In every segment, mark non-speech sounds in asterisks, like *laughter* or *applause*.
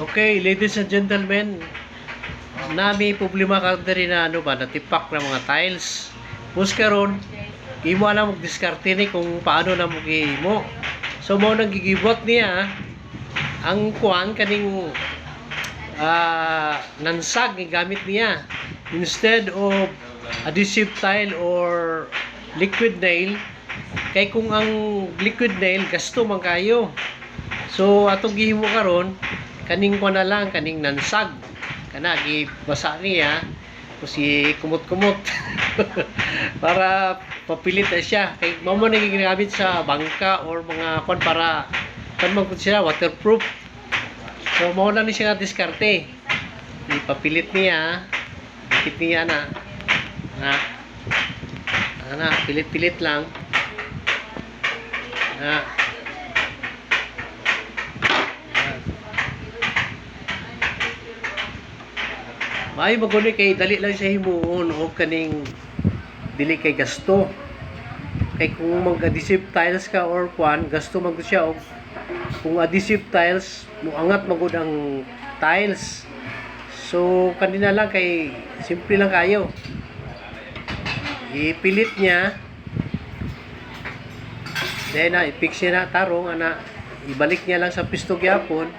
Okay, ladies and gentlemen, nami problema ka diri na ano ba, natipak na mga tiles. Pus karon, imo alam mag diskarte ni kung paano na mo gihimo. So mo nang gigibot niya ang kuan kaning ah nansag ni gamit niya instead of adhesive tile or liquid nail kay kung ang liquid nail gasto man kayo so atong gihimo karon kaning ko na lang kaning nansag. Kana gibasa niya. Si kumot-kumot. *laughs* Para papilit siya. Kay mao man ginagamit sa bangka or mga kon para kan man siya waterproof. So mao na ni siya diskarte. Ipapilit niya. Dikit niya na. Na na pilit-pilit lang. Na May maguni kay dali lang siya himuon o kaning dili kay gasto. Kay kung mag-adhesive tiles ka or kwan, gasto man siya og kung adhesive tiles, muangat magud ang tiles. So kanina lang kay simple lang kayo. Ipilit niya. Then na i-fix niya na tarong ana ibalik niya lang sa pisto gyapon.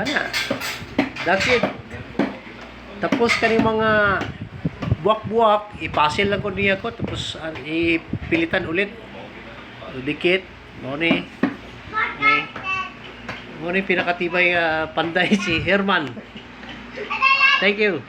Ana. That's it. Tapos kaning mga buwak-buwak, ipasil lang ko niya ko tapos uh, ipilitan ulit. Dikit. Mo ni. Ni. Pinakatibay nga panday *laughs* si Herman. Thank you.